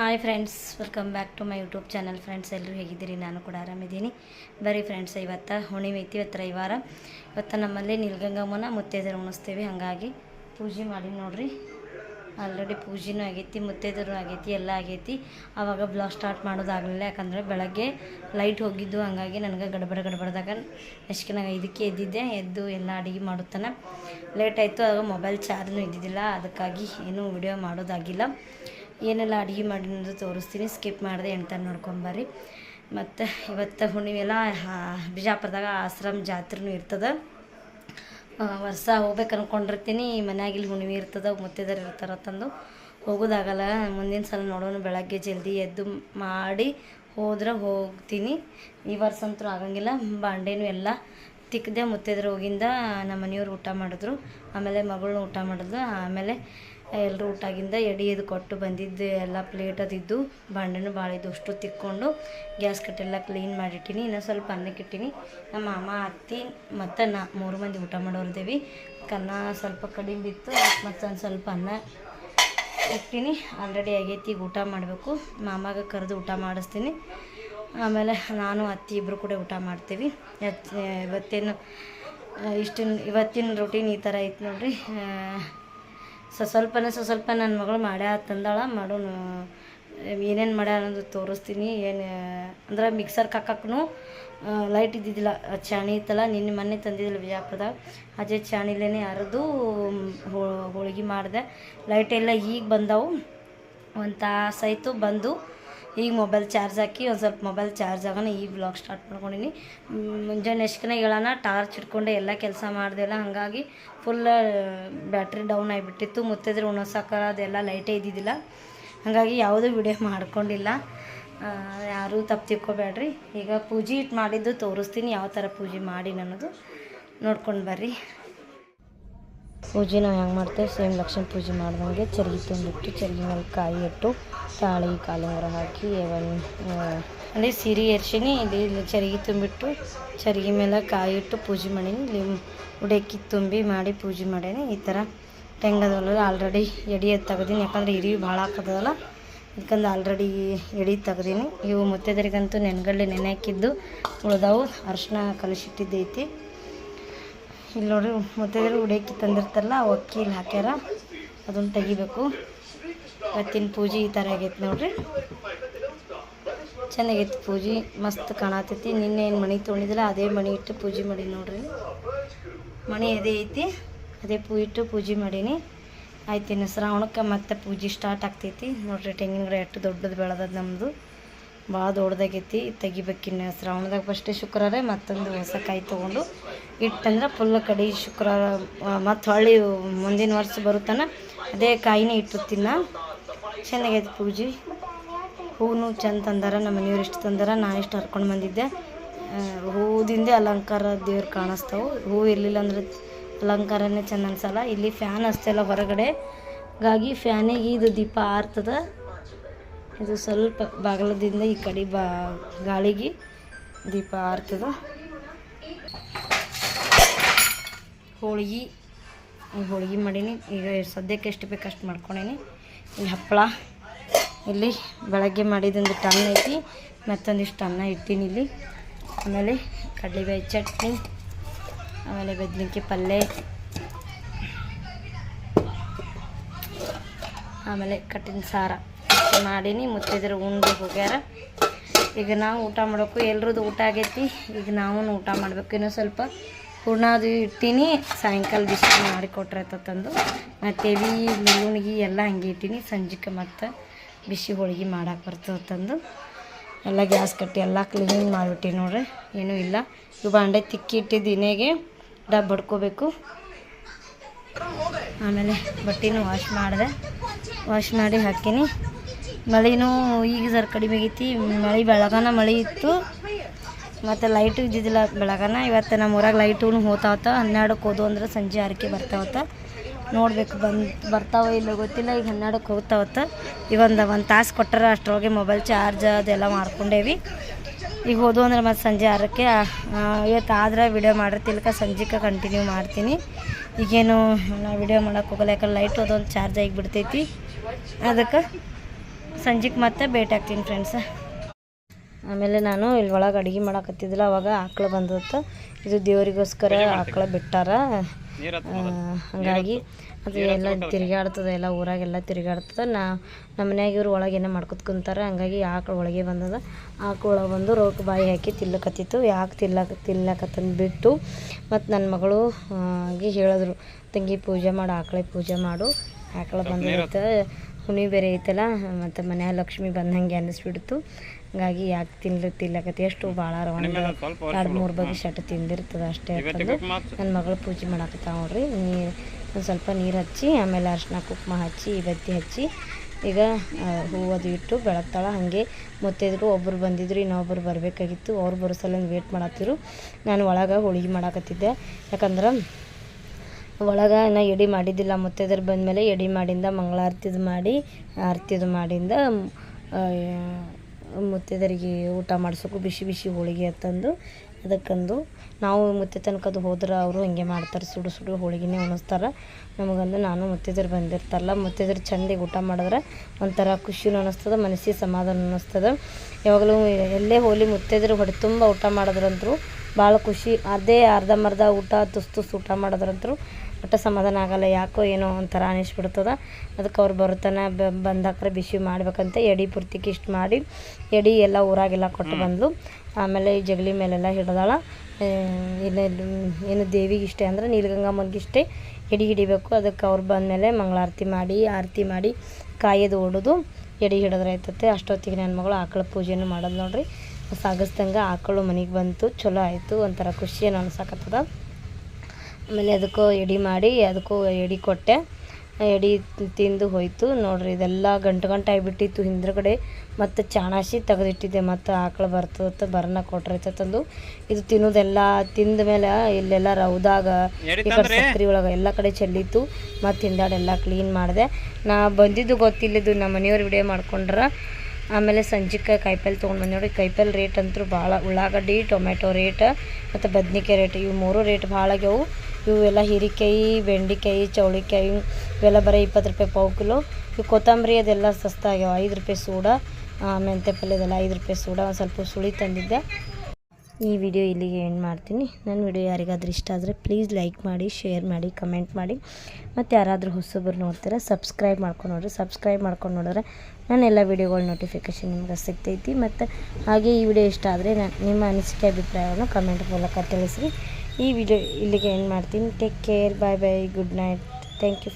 Hi friends welcome back to my YouTube channel friends ಎಲ್ಲರೂ ಹೇಗಿದ್ದೀರಿ? ನಾನು ಕೂಡ ಆರಾಮಿದ್ದೀನಿ. ಬರೀ ಫ್ರೆಂಡ್ಸ್ ಇವತ್ತು ಹುಣ್ಣಿಮೆ ಐತಿ ಇವತ್ತು ರವಿವಾರ. ಇವತ್ತು ನಮ್ಮಲ್ಲಿ ನೀಲ್ಗಂಗಮ್ಮನ ಮುತ್ತೈದರು ಉಣಿಸ್ತೀವಿ. ಹಾಗಾಗಿ ಪೂಜೆ ಮಾಡಿ ನೋಡಿರಿ. ಆಲ್ರೆಡಿ ಪೂಜೆನೂ ಆಗೈತಿ ಮುತ್ತೈದರು ಆಗೈತಿ, ಎಲ್ಲ ಆಗೈತಿ. ಆವಾಗ ಬ್ಲಾಗ್ ಸ್ಟಾರ್ಟ್ ಮಾಡೋದಾಗಲಿಲ್ಲ. ಯಾಕಂದರೆ ಬೆಳಗ್ಗೆ ಲೈಟ್ ಹೋಗಿದ್ದು. ಹಾಗಾಗಿ ನನಗೆ ಗಡಬಡ ಗಡಬಡ್ದಾಗ ಎಷ್ಟಿನಾಗ ಇದಕ್ಕೆ ಎದ್ದಿದ್ದೆ. ಎದ್ದು ಎಲ್ಲ ಅಡುಗೆ ಮಾಡುತ್ತಾನೆ. ಲೇಟ್ ಆಯಿತು, ಆಗ ಮೊಬೈಲ್ ಚಾರ್ಜ್ನೂ ಇದ್ದಿದ್ದಿಲ್ಲ. ಅದಕ್ಕಾಗಿ ಏನೂ ವಿಡಿಯೋ ಮಾಡೋದಾಗಿಲ್ಲ. ಏನೆಲ್ಲ ಅಡುಗೆ ಮಾಡಿ ಅನ್ನೋದು ತೋರಿಸ್ತೀನಿ. ಸ್ಕಿಪ್ ಮಾಡಿದೆ ಎಂತ ನೋಡ್ಕೊಂಬರ್ರಿ ಮತ್ತು ಇವತ್ತು ಹುಣ್ಣಿಮೆಲ್ಲ ಬಿಜಾಪುರದಾಗ ಆಶ್ರಮ ಜಾತ್ರೆನೂ ಇರ್ತದೆ. ವರ್ಷ ಹೋಗ್ಬೇಕು ಅನ್ಕೊಂಡಿರ್ತೀನಿ. ಮನ್ಯಾಗ ಇಲ್ಲಿ ಹುಣ್ಣಿಮೆ ಇರ್ತದೆ ಮುತ್ತಿದಾರ ಇರ್ತಾರ ತಂದು. ಹೋಗೋದಾಗಲ್ಲ, ಮುಂದಿನ ಸಲ ನೋಡೋಣ, ಬೆಳಗ್ಗೆ ಜಲ್ದಿ ಎದ್ದು ಮಾಡಿ ಹೋದ್ರೆ ಹೋಗ್ತೀನಿ. ಈ ವರ್ಷ ಅಂತೂ ಆಗಂಗಿಲ್ಲ. ಬಾಂಡೆನೂ ಎಲ್ಲ ತಿಕ್ಕದೆ ಮುತ್ತಿದ್ರೆ ಹೋಗಿಂದ ನಮ್ಮ ಮನೆಯವ್ರು ಊಟ ಮಾಡಿದ್ರು. ಆಮೇಲೆ ಮಗಳನ್ನ ಊಟ ಮಾಡಿದ್ಲು. ಆಮೇಲೆ ಎಲ್ಲರೂ ಊಟಾಗಿಂದ ಎಡೆ ಇದು ಕೊಟ್ಟು ಬಂದಿದ್ದು, ಎಲ್ಲ ಪ್ಲೇಟ್ ಅದಿದ್ದು ಬಾಂಡೆನೂ ಭಾಳ ಇದ್ದು, ಅಷ್ಟು ತಿಕ್ಕೊಂಡು ಗ್ಯಾಸ್ ಕಟ್ಟೆಲ್ಲ ಕ್ಲೀನ್ ಮಾಡಿಟ್ಟಿನಿ. ಇನ್ನೂ ಸ್ವಲ್ಪ ಅನ್ನಕ್ಕೆ ಇಟ್ಟಿನಿ. ನಮ್ಮ ಮಾಮ, ಅತ್ತಿ ಮತ್ತು ನಾ ಮೂರು ಮಂದಿ ಊಟ ಮಾಡೋರ್ದೇವಿ. ಕನ್ನ ಸ್ವಲ್ಪ ಕಡಿಮೆ ಬಿತ್ತು ಒಂದು ಸ್ವಲ್ಪ ಅನ್ನ ಇಟ್ಟಿನಿ. ಆಲ್ರೆಡಿ ಆಗೈತಿ, ಈಗ ಊಟ ಮಾಡಬೇಕು. ಮಾಮಾಗ ಕರೆದು ಊಟ ಮಾಡಿಸ್ತೀನಿ. ಆಮೇಲೆ ನಾನು, ಅತ್ತಿ ಇಬ್ಬರು ಕೂಡ ಊಟ ಮಾಡ್ತೀವಿ. ಇವತ್ತು ಇವತ್ತೇನು ಇಷ್ಟಿನ ಇವತ್ತಿನ ರೊಟೀನ್ ಈ ಥರ ಐತೆ ನೋಡ್ರಿ. ಸ ಸ್ವಲ್ಪನೇ ಸೊ ಸ್ವಲ್ಪ ನನ್ನ ಮಗಳು ಮಾಡ್ಯಾ ತಂದಾಳ ಮಾಡೋಣ ಏನೇನು ಮಾಡ್ಯಾರ ಅನ್ನೋದು ತೋರಿಸ್ತೀನಿ. ಏನು, ಅಂದ್ರೆ ಮಿಕ್ಸರ್ ಕಾಕಕ್ಕೂ ಲೈಟ್ ಇದ್ದಿದ್ದಿಲ್ಲ. ಚಾಣಿ ಇತ್ತಲ್ಲ, ನಿನ್ನೆ ಮೊನ್ನೆ ತಂದಿದ್ದಿಲ್ಲ ವಿಜಯಪುರದಾಗ ಅಜೆ ಚಾಣಿಲೇನೆ ಅರೆದು ಹೋಳಿಗೆ ಮಾಡಿದೆ. ಲೈಟ್ ಎಲ್ಲ ಈಗ ಬಂದವು. ಒಂದು ತಾಸು ಆಯಿತು ಬಂದು ಈಗ ಮೊಬೈಲ್ ಚಾರ್ಜ್ ಹಾಕಿ ಒಂದು ಸ್ವಲ್ಪ ಮೊಬೈಲ್ ಚಾರ್ಜ್ ಆಗೋಣ ಈ ಬ್ಲಾಗ್ ಸ್ಟಾರ್ಟ್ ಮಾಡ್ಕೊಂಡಿನಿ. ಮುಂಜಾನೆ ಎಷ್ಟನೇ ಹೇಳೋಣ ಟಾರ್ಚ್ ಇಟ್ಕೊಂಡೆ ಎಲ್ಲ ಕೆಲಸ ಮಾಡ್ದೆಲ್ಲ, ಹಾಗಾಗಿ ಫುಲ್ ಬ್ಯಾಟ್ರಿ ಡೌನ್ ಆಗಿಬಿಟ್ಟಿತ್ತು. ಮುತ್ತಿದ್ರೆ ಉಣಸಾಕಾರ ಅದೆಲ್ಲ ಲೈಟೇ ಇದ್ದಿದ್ದಿಲ್ಲ. ಹಾಗಾಗಿ ಯಾವುದೂ ವಿಡಿಯೋ ಮಾಡ್ಕೊಂಡಿಲ್ಲ. ಯಾರೂ ತಪ್ಪು ತಿಕ್ಕೋಬೇಡ್ರಿ ಈಗ ಪೂಜೆ ಇಟ್ಟು ಮಾಡಿದ್ದು ತೋರಿಸ್ತೀನಿ, ಯಾವ ಥರ ಪೂಜೆ ಮಾಡಿ ಅನ್ನೋದು ನೋಡ್ಕೊಂಡು ಬರ್ರಿ. ಪೂಜೆ ನಾವು ಹೆಂಗೆ ಮಾಡ್ತೇವೆ? ಸೇಮ್ ಲಕ್ಷ್ಮಿ ಪೂಜೆ ಮಾಡ್ದಂಗೆ ಚರ್ಗಿ ತುಂಬಿಟ್ಟು, ಚರ್ಗಿ ಮೇಲೆ ಕಾಯಿ ಇಟ್ಟು, ತಾಳಿ, ಕಾಲುಂಗರ ಹಾಕಿ ಅಂದರೆ ಸೀರೆ ಎರ್ಸಿನಿ ಇಲ್ಲಿ ಇಲ್ಲಿ ಚರ್ಗಿ ತುಂಬಿಟ್ಟು, ಚರ್ಗಿ ಮೇಲೆ ಕಾಯಿ ಇಟ್ಟು ಪೂಜೆ ಮಾಡೀನಿ. ಇಲ್ಲಿ ಉಡಕ್ಕಿ ತುಂಬಿ ಮಾಡಿ ಪೂಜೆ ಮಾಡೇನಿ. ಈ ಥರ ಟೆಂಗದಲ್ಲ ಆಲ್ರೆಡಿ ಎಡಿ ತೆಗ್ದೀನಿ. ಯಾಕಂದ್ರೆ ಇರಿ ಭಾಳ ಹಾಕದಲ್ಲ ಯಾಕಂದ್ರೆ ಆಲ್ರೆಡಿ ಎಡಿ ತೆಗ್ದೀನಿ. ಇವು ಮುತ್ತೈದರಿಗಂತೂ ನೆನ್ಗಡ್ಲೆ ನೆನೆ ಹಾಕಿದ್ದು ಉಳ್ದವು. ಅರ್ಶಿನ ಕಲಿಸಿಟ್ಟಿದ್ದೈತಿ ಇಲ್ಲಿ ನೋಡ್ರಿ ಮುತ್ತೈದರು ಉಡೇಕಿ ತಂದಿರ್ತಾರಲ್ಲ, ಆ ಅಕ್ಕಿ ಇಲ್ಲಿ ಹಾಕ್ಯಾರ. ಅದನ್ನ ತೆಗಿಬೇಕು. ಇವತ್ತಿನ ಪೂಜೆ ಈ ಥರ ಆಗೈತೆ ನೋಡ್ರಿ. ಚೆನ್ನಾಗೈತಿ ಪೂಜೆ, ಮಸ್ತ್ ಕಾಣತೈತಿ. ನಿನ್ನೆ ಏನು ಮಣಿ ತೊಗೊಂಡಿದ್ದಿಲ್ಲ ಅದೇ ಮಣಿ ಇಟ್ಟು ಪೂಜೆ ಮಾಡಿ ನೋಡ್ರಿ. ಮಣಿ ಅದೇ ಐತಿ, ಅದೇ ಪೂ ಇಟ್ಟು ಪೂಜೆ ಮಾಡೀನಿ. ಆಯ್ತು ಇನ್ನು ಶ್ರಾವಣಕ್ಕೆ ಮತ್ತೆ ಪೂಜೆ ಸ್ಟಾರ್ಟ್ ಆಗ್ತೈತಿ. ನೋಡ್ರಿ ತೆಂಗಿನ ಗಿಡ ಎಷ್ಟು ದೊಡ್ಡದು ಬೆಳೆದದ ನಮ್ಮದು ಭಾಳ ದೊಡ್ಡದಾಗೈತಿ, ತೆಗಿಬೇಕಿನ್ನು ಶ್ರಾವಣದಾಗ ಫಸ್ಟೇ ಶುಕ್ರವಾರ ಮತ್ತೊಂದು ಹೊಸ ಕಾಯಿ ತೊಗೊಂಡು. ಇಟ್ಟಂದ್ರೆ ಫುಲ್ ಕಡೆ ಶುಕ್ರವಾರ ಮತ್ತು ಹೊಳ್ಳಿ ಮುಂದಿನ ವರ್ಷ ಬರುತ್ತಾನ, ಅದೇ ಕಾಯಿನೇ ಇಟ್ಟು ತಿನ್ನ. ಚೆನ್ನಾಗೈತೆ ಪೂಜೆ. ಹೂವು ಚೆಂದ ತಂದಾರ, ನಮ್ಮ ಮನೆಯವ್ರು ಇಷ್ಟು ತಂದಾರ ನಾನು ಇಷ್ಟು ಹರ್ಕೊಂಡು ಬಂದಿದ್ದೆ. ಹೂದಿಂದೇ ಅಲಂಕಾರ ದೇವ್ರು ಕಾಣಿಸ್ತಾವೆ. ಹೂವು ಇರಲಿಲ್ಲ ಅಂದ್ರೆ ಅಲಂಕಾರನೇ ಚೆಂದ ಅನ್ಸಲ್ಲ. ಇಲ್ಲಿ ಫ್ಯಾನ್ ಅಷ್ಟೆಲ್ಲ ಹೊರಗಡೆ. ಹಾಗಾಗಿ ಫ್ಯಾನಿಗೆ ಇದು ದೀಪ ಆರ್ತದ. ಇದು ಸ್ವಲ್ಪ ಬಾಗಲದಿಂದ ಈ ಕಡೆ ಬಾ, ಗಾಳಿಗೆ ದೀಪ ಆರ್ತದ. ಹೋಳ್ಗೆ, ಈ ಹೋಳ್ಗೆ ಮಾಡೀನಿ. ಈಗ ಸದ್ಯಕ್ಕೆ ಎಷ್ಟು ಬೇಕು ಅಷ್ಟು ಮಾಡ್ಕೊಂಡೇನಿ ಇಲ್ಲಿ ಹಪ್ಪಳ, ಇಲ್ಲಿ ಬೆಳಗ್ಗೆ ಮಾಡಿದೊಂದಿಷ್ಟು ಟನ್ ಐತಿ. ಮತ್ತೊಂದಿಷ್ಟು ಅನ್ನ ಇಟ್ಟೀನಿ ಇಲ್ಲಿ. ಆಮೇಲೆ ಕಡಲೆಬೇಳೆ ಚಟ್ನಿ, ಆಮೇಲೆ ಬದ್ನಿಕಾಯಿ ಪಲ್ಯ ಆಮೇಲೆ ಕಟ್ಟಿನ ಸಾರ ಮಾಡೀನಿ. ಮುತ್ತಿದ್ರೆ ಉಂಡು ಹೋಗ್ಯಾರ. ಈಗ ನಾವು ಊಟ ಮಾಡಬೇಕು ಎಲ್ರದ್ದು ಊಟ ಆಗೈತಿ. ಈಗ ನಾವು ಊಟ ಮಾಡಬೇಕು. ಇನ್ನೂ ಸ್ವಲ್ಪ ಹೂರ್ಣ ಅದು ಇಟ್ಟೀನಿ ಸಾಯಂಕಾಲ ಬಿಸಿ ಮಾಡಿ ಕೊಟ್ರೆ ತಂದು. ಮತ್ತು ಎವಿ ಮೆಲುಣಿಗೆ ಎಲ್ಲ ಹಂಗೆ ಇಟ್ಟೀನಿ. ಸಂಜೆಗೆ ಮತ್ತು ಬಿಸಿ ಹೋಳಿಗೆ ಮಾಡಕ್ಕೆ ಬರ್ತದೆ ತಂದು. ಎಲ್ಲ ಗ್ಯಾಸ್ ಕಟ್ಟಿ ಎಲ್ಲ ಕ್ಲೀನಿಂಗ್ ಮಾಡಿಬಿಟ್ಟು ನೋಡ್ರಿ. ಏನೂ ಇಲ್ಲ. ಇವು ಬಾಂಡೆ ತಿಕ್ಕಿ ಇಟ್ಟಿದ್ದು ಇನ್ನೇಗೆ ಡಬ್ ಬಡ್ಕೋಬೇಕು. ಆಮೇಲೆ ಬಟ್ಟೆನೂ ವಾಶ್ ಮಾಡಿದೆ. ವಾಶ್ ಮಾಡಿ ಹಾಕೀನಿ. ಮಳೆನೂ ಈಗ ಸರ್ ಕಡಿಮೆ ಆಗೈತಿ. ಮಳೆ ಬೆಳಗಾನ ಮಳೆ ಇತ್ತು. ಮತ್ತು ಲೈಟ್ ಇದ್ದಿದ್ದಿಲ್ಲ ಬೆಳಗನ. ಇವತ್ತು ನಮ್ಮ ಊರಾಗ ಲೈಟೂ ಹೋತಾವತ್ತ. ಹನ್ನೆರಡಕ್ಕೆ ಹೋದು ಅಂದ್ರೆ ಸಂಜೆ ಆರಕ್ಕೆ ಬರ್ತಾವತ್ತ. ನೋಡ್ಬೇಕು ಬಂದು, ಬರ್ತಾವ ಇಲ್ಲ ಗೊತ್ತಿಲ್ಲ. ಈಗ ಹನ್ನೆರಡಕ್ಕೆ ಹೋಗ್ತಾವತ್ತ. ಇವೊಂದು ಒಂದು ತಾಸು ಕೊಟ್ಟರೆ ಅಷ್ಟರೊಳಗೆ ಮೊಬೈಲ್ ಚಾರ್ಜ್ ಅದೆಲ್ಲ ಮಾಡ್ಕೊಂಡೇವಿ ಈಗ ಹೋದು ಅಂದ್ರೆ ಮತ್ತು ಸಂಜೆ ಆರಕ್ಕೆ ಇವತ್ತು ಆದ್ರೆ ವಿಡಿಯೋ ಮಾಡಿರ್ತಿಲ್ಕ ಸಂಜೆಗೆ ಕಂಟಿನ್ಯೂ ಮಾಡ್ತೀನಿ. ಈಗೇನು ನಾವು ವಿಡಿಯೋ ಮಾಡೋಕೆ ಹೋಗಲ್ಲ. ಯಾಕಂದ್ರೆ ಲೈಟ್ ಅದೊಂದು ಚಾರ್ಜ್ ಆಗಿ ಬಿಡ್ತೈತಿ ಅದಕ್ಕೆ ಸಂಜೆಗೆ ಮತ್ತೆ ಭೇಟಿ ಆಗ್ತೀನಿ ಫ್ರೆಂಡ್ಸ ಆಮೇಲೆ ನಾನು ಇಲ್ಲಿ ಒಳಗೆ ಅಡುಗೆ ಮಾಡಕತ್ತಿದ್ದಿಲ್ಲ ಅವಾಗ ಆಕಳು ಬಂದಿತ್ತು. ಇದು ದೇವರಿಗೋಸ್ಕರ ಆಕಳು ಬಿಟ್ಟಾರ. ಹಾಗಾಗಿ ಅದು ಎಲ್ಲ ತಿರುಗಾಡ್ತದೆ ಎಲ್ಲ ಊರಾಗೆಲ್ಲ ತಿರುಗಾಡ್ತದೆ. ನಾ ನಮ್ಮ ಮನ್ಯಾಗ ಇವ್ರು ಒಳಗೆ ಏನೋ ಮಾಡ್ಕೊತ ಕುಂತಾರೆ ಹಂಗಾಗಿ ಆಕಳು ಒಳಗೆ ಬಂದದ. ಆಕಳು ಒಳಗೆ ಬಂದು ರೋಕ್ ಬಾಯಿ ಹಾಕಿ ತಿಲ್ಲಕತ್ತಿತ್ತು ಯಾಕೆ ತಿಲ್ಲಕ ತಿಲ್ಲಕತ್ತಂದು ಬಿಟ್ಟು ಮತ್ತು ನನ್ನ ಮಗಳು ಹಾಗೆ ಹೇಳಿದ್ರು ತಂಗಿ ಪೂಜೆ ಮಾಡು ಆಕಳೆ ಪೂಜೆ ಮಾಡು. ಆಕಳು ಬಂದಿರುತ್ತೆ ಹುಣಿ ಬೇರೆ ಐತಲ್ಲ ಮತ್ತು ಮನೆಯ ಲಕ್ಷ್ಮಿ ಬಂದಂಗೆ ಅನ್ನಿಸ್ಬಿಡ್ತು. ಹಂಗಾಗಿ ಯಾಕೆ ತಿನ್ಲಿ ತಿನ್ಲಕತ್ತಿ? ಎಷ್ಟು ಭಾಳ ಒಂದು ಎರಡು ಮೂರು ಬಗೆ ಶಟ್ ತಿಂದಿರ್ತದೆ ಅಷ್ಟೇ ಅಂತಂದು ನನ್ನ ಮಗಳು ಪೂಜೆ ಮಾಡಾಕತ್ತಾವ ನೋಡ್ರಿ. ನೀರು ಒಂದು ಸ್ವಲ್ಪ ನೀರು ಹಚ್ಚಿ ಆಮೇಲೆ ಅರ್ಶಿನ ಕುಕ್ಮ ಹಚ್ಚಿ ಬತ್ತಿ ಹಚ್ಚಿ ಈಗ ಹೂವದು ಹೂವು ಅದು ಇಟ್ಟು ಬೆಳಗ್ತಾಳ. ಹಾಗೆ ಮುತ್ತೈದರು ಒಬ್ಬರು ಬಂದಿದ್ರು ಇನ್ನೊಬ್ಬರು ಬರಬೇಕಾಗಿತ್ತು. ಅವ್ರು ಬರೋ ಸಲ ವೇಟ್ ಮಾಡತ್ತಿರು ನಾನು ಒಳಗೆ ಹೋಳಿಗೆ ಮಾಡಾಕತ್ತಿದ್ದೆ. ಯಾಕಂದ್ರೆ ಒಳಗೆ ನಾ ಎಡಿ ಮಾಡಿದ್ದಿಲ್ಲ. ಮತ್ತೆದ್ರು ಬಂದಮೇಲೆ ಎಡಿ ಮಾಡಿಂದ ಮಂಗಳಾರತಿದು ಮಾಡಿ ಆರತಿದು ಮಾಡಿಂದ ಮುತ್ತೈದರಿಗೆ ಊಟ ಮಾಡಿಸೋಕು ಬಿಸಿ ಬಿಸಿ ಹೋಳಿಗೆ ಅಂತಂದು ಅದಕ್ಕಂದು ನಾವು ಮುತ್ತೆ ತನಕದು ಹೋದ್ರೆ ಅವರು ಹಂಗೆ ಮಾಡ್ತಾರೆ, ಸುಡು ಸುಡು ಹೋಳಿಗೆನೇ ಉಣಿಸ್ತಾರೆ. ನಮಗಂದು ನಾನು ಮುತ್ತೈದರು ಬಂದಿರ್ತಾರಲ್ಲ ಮುತ್ತೈದರು ಚಂದಿಗೆ ಊಟ ಮಾಡಿದ್ರೆ ಒಂಥರ ಖುಷಿನೂ ಅನ್ನಿಸ್ತದೆ ಮನಸ್ಸಿಗೆ ಸಮಾಧಾನ ಅನ್ನಿಸ್ತದೆ ಯಾವಾಗಲೂ ಎಲ್ಲೇ ಹೋಲಿ ಮುತ್ತೈದರು ಹೊಡೆ ತುಂಬ ಊಟ ಮಾಡಿದ್ರಂತರೂ ಭಾಳ ಖುಷಿ. ಅದೇ ಅರ್ಧಂಬರ್ಧ ಊಟ ತುಸು ತುಸು ಊಟ ಮಾಡಿದ್ರಂತರೂ ಒಟ್ಟು ಸಮಾಧಾನ ಆಗಲ್ಲ ಯಾಕೋ ಏನೋ ಒಂಥರ ಅನಿಸ್ಬಿಡ್ತದ. ಅದಕ್ಕೆ ಅವ್ರು ಬರುತ್ತಾನ ಬಂದಾಕ್ರೆ ಬಿಸಿ ಮಾಡ್ಬೇಕಂತ ಎಡಿ ಪೂರ್ತಿ ಇಷ್ಟು ಮಾಡಿ ಎಡಿ ಎಲ್ಲ ಊರಾಗೆಲ್ಲ ಕೊಟ್ಟು ಬಂದ್ಲು. ಆಮೇಲೆ ಈ ಜಗಲಿ ಮೇಲೆಲ್ಲ ಹಿಡ್ದಾಳ. ಆ, ಏನು ದೇವಿಗೆ ಇಷ್ಟೇ ಅಂದ್ರೆ ನೀಲಗಂಗಮ್ಮನಿಗೆ ಇಷ್ಟೇ ಎಡಿ ಹಿಡಿಬೇಕು. ಅದಕ್ಕೆ ಅವ್ರು ಬಂದಮೇಲೆ ಮಂಗಳಾರತಿ ಮಾಡಿ ಆರತಿ ಮಾಡಿ ಕಾಯೋದು ಓಡೋದು. ಎಡಿ ಹಿಡಿದ್ರೆ ಆಯ್ತತೆ. ಅಷ್ಟೊತ್ತಿಗೆ ನನ್ನ ಮಗಳು ಆಕಳ ಪೂಜೆನೂ ಮಾಡೋದು ನೋಡ್ರಿ. ಸಾಗಿಸ್ದಂಗೆ ಆಕಳು ಮನೆಗೆ ಬಂತು. ಚಲೋ ಆಯಿತು. ಒಂಥರ ಖುಷಿ ಏನು ಅನ್ಸಕತ್ತದ. ಆಮೇಲೆ ಅದಕ್ಕೂ ಎಡೆ ಮಾಡಿ ಅದಕ್ಕೂ ಎಡೆ ಕೊಟ್ಟೆ. ಎಡೆ ತಿಂದು ಹೋಯಿತು. ನೋಡ್ರಿ ಇದೆಲ್ಲ ಗಂಟು ಗಂಟು ಆಗಿಬಿಟ್ಟಿತ್ತು. ಹಿಂದ್ಗಡೆ ಮತ್ತು ಚಾಣಾಸಿ ತೆಗೆದಿಟ್ಟಿದ್ದೆ. ಮತ್ತು ಆಕಳು ಬರ್ತದತ್ತ ಬರ್ನ ಕೊಟ್ರೈತಂದು ಇದು ತಿನ್ನೋದೆಲ್ಲ ತಿಂದ ಮೇಲೆ ಇಲ್ಲೆಲ್ಲ ರೌದಾಗ ಈ ಕಡೆ ಸಕ್ರೆ ಒಳಗೆ ಎಲ್ಲ ಕಡೆ ಚೆಲ್ಲಿತ್ತು. ಮತ್ತು ಹಿಂದಾಡೆಲ್ಲ ಕ್ಲೀನ್ ಮಾಡಿದೆ. ನಾ ಬಂದಿದ್ದು ಗೊತ್ತಿಲ್ಲದು ನಮ್ಮ ಮನೆಯವ್ರು ವಿಡಿಯೋ ಮಾಡ್ಕೊಂಡ್ರೆ. ಆಮೇಲೆ ಸಂಜಿಗೆ ಕಾಯಿಪಲ್ಲೆ ತೊಗೊಂಡು ಬಂದು. ನೋಡಿ ಕಾಯಿಪಲ್ಲೆ ರೇಟ್ ಅಂತೂ ಭಾಳ ಉಳ್ಳಾಗಡ್ಡಿ ಟೊಮೆಟೊ ರೇಟ್ ಮತ್ತು ಬದ್ನಿಕಾಯಿ ರೇಟ್ ಇವು ಮೂರು ರೇಟ್ ಭಾಳ ಆಗ್ಯಾವು ಇವೆಲ್ಲ ಹೀರೆಕಾಯಿ, ಬೆಂಡೆಕಾಯಿ, ಚೌಳಿಕಾಯಿ ಇವೆಲ್ಲ ಬರೀ ಇಪ್ಪತ್ತು ರೂಪಾಯಿ ಪಾವು ಕಿಲೋ. ಇವು ಕೊತ್ತಂಬರಿ ಅದೆಲ್ಲ ಸಸ್ತ ಆಗ್ಯಾವ ಐದು ರೂಪಾಯಿ ಸೂಡ ಮೆಂತೆ ಪಲ್ಯದೆಲ್ಲ ಐದು ರೂಪಾಯಿ ಸೂಡ, ಒಂದು ಸ್ವಲ್ಪ ಸುಳಿ ತಂದಿದ್ದೆ. ಈ ವಿಡಿಯೋ ಇಲ್ಲಿಗೆ ಎಂಡ್ ಮಾಡ್ತೀನಿ. ನನ್ನ ವಿಡಿಯೋ ಯಾರಿಗಾದ್ರೂ ಇಷ್ಟ ಆದರೆ ಪ್ಲೀಸ್ ಲೈಕ್ ಮಾಡಿ ಶೇರ್ ಮಾಡಿ ಕಮೆಂಟ್ ಮಾಡಿ. ಮತ್ತು ಯಾರಾದರೂ ಹೊಸಬ್ರು ನೋಡ್ತಾರೆ ಸಬ್ಸ್ಕ್ರೈಬ್ ಮಾಡ್ಕೊಂಡು ನೋಡ್ರಿ. ಸಬ್ಸ್ಕ್ರೈಬ್ ಮಾಡ್ಕೊಂಡು ನೋಡಿದ್ರೆ ನಾನು ಎಲ್ಲ ವಿಡಿಯೋಗಳು ನೋಟಿಫಿಕೇಶನ್ ನಿಮ್ಗೆ ಸಿಗ್ತೈತಿ. ಮತ್ತು ಹಾಗೆ ಈ ವಿಡಿಯೋ ಇಷ್ಟ ಆದರೆ ನಿಮ್ಮ ಅನಿಸಿಕೆ ಅಭಿಪ್ರಾಯವನ್ನು ಕಮೆಂಟ್ ಮೂಲಕ ತಿಳಿಸ್ರಿ. ಈ ವಿಡಿಯೋ ಇಲ್ಲಿಗೆ ಎಂಡ್ ಮಾಡ್ತೀನಿ. Take care bye bye good night thank you